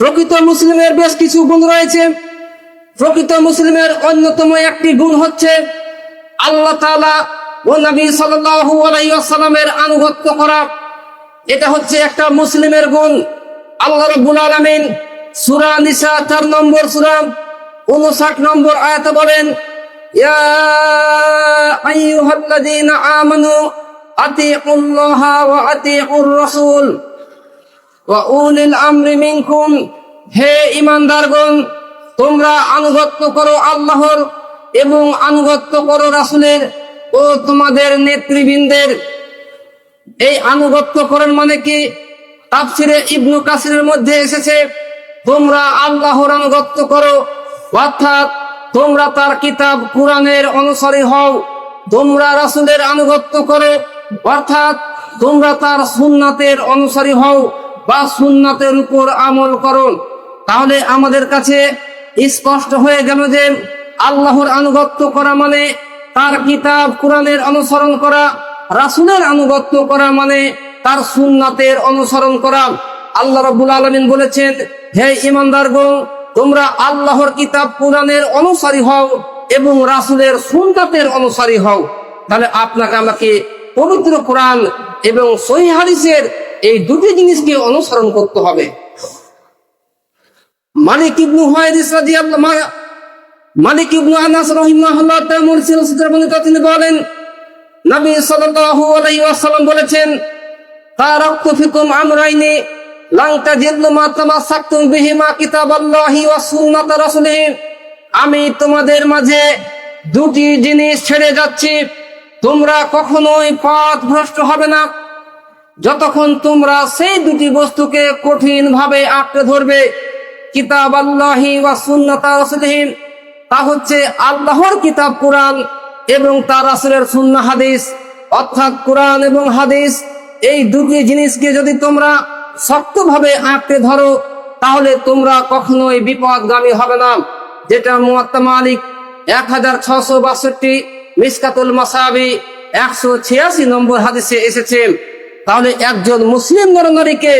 প্রকৃত মুসলিমের বেশ কিছু গুণ রয়েছে। প্রকৃত মুসলিমের অন্যতম একটি গুণ হচ্ছে আল্লাহ তাআলা ও নবী সাল্লাল্লাহু আলাইহি ওয়াসাল্লামের আনুগত্য করা। এটা হচ্ছে একটা মুসলিমের গুণ। আল্লাহ রাব্বুল আলামিন সূরা নিসা 4 নম্বর সূরা 59 নম্বর আয়াতে বলেন, ইয়া আমানু আতিউল্লাহা ওয়া আতিউর রাসূল। ওয়া উলিল আমরি মিনকুম। হে ইমানদারগণ তোমরা আনুগত্য করো আল্লাহর এবং আনুগত্য করো রাসুলের ও তোমাদের নেতৃবৃন্দের। এই আনুগত্য করেন মানে কি? তাফসিরে ইবনু কাসিরের মধ্যে এসেছে, তোমরা আল্লাহর আনুগত্য করো, অর্থাৎ তোমরা তার কিতাব কোরআনের অনুসারী হও, তোমরা রাসূলের আনুগত্য করো, অর্থাৎ তোমরা তার সুন্নাতের অনুসারী হও। বা সুন্নাতের উপর আমল করো। তাহলে আমাদের কাছে স্পষ্ট হয়ে গেল যে আল্লাহর আনুগত্য করা মানে তার কিতাব, কোরআনের অনুসরণ করা, রাসূলের আনুগত্য করা মানে তার সুন্নাতের অনুসরণ করা। আল্লাহ রাব্বুল আলমিন বলেছেন, হে ইমানদারগণ তোমরা আল্লাহর কিতাব, কোরআনের অনুসারী হও এবং রাসূলের সুন্নাতের অনুসারী হও। তাহলে আপনাকে আমাকে পবিত্র কোরআন এবং হাদিসের এই দুটি জিনিসকে অনুসরণ করতে হবে। মালিক ইবনু হুয়াইরিস রাদিয়াল্লাহু মালিক ইবনু আনাস রাহিমাহুল্লাহ তাআলা মুরসিল সূত্রে বর্ণিত তিনি বলেন, নবী সাল্লাল্লাহু আলাইহি ওয়াসাল্লাম বলেছেন, তারাকতু ফিকুম আমরাইনি, লাং তাজিল্লু মা তামাসসাকতুম বিহিমা কিতাবাল্লাহি ওয়া সুন্নাত রাসূলিহি। আমি তোমাদের মাঝে দুটি জিনিস ছেড়ে যাচ্ছি, তোমরা কখনোই পথ ভ্রষ্ট হবে না। যতক্ষণ তোমরা সেই দুটি বস্তুকে কঠিন ভাবে আঁকড়ে ধরবে কিতাব আল্লাহি ওয়া সুন্নাত রাসূলিহি তা হচ্ছে আল্লাহর কিতাব কোরআন এবং তার রাসূলের সুন্নাহ হাদিস। অর্থাৎ কোরআন এবং হাদিস, এই দুটি জিনিসকে যদি তোমরা শক্তভাবে আঁকড়ে ধরো, তাহলে তোমরা কখনোই বিপদগামী হবে না। যেটা মুয়াত্তা মালিক এক হাজার ছশো বাষট্টি মিসকাতুল মাসাবি একশো ছিয়াশি নম্বর হাদিসে এসেছে। তাহলে একজন মুসলিম নরনারীকে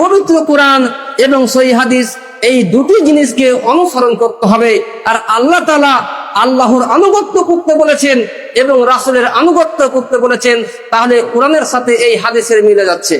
পবিত্র কোরআন এবং সই হাদিস এই দুটি জিনিসকে অনুসরণ করতে হবে। আর আল্লাহ তালা আল্লাহর আনুগত্য করতে বলেছেন এবং রাসুলের আনুগত্য করতে বলেছেন, তাহলে কোরআনের সাথে এই হাদিসের মিলে যাচ্ছে।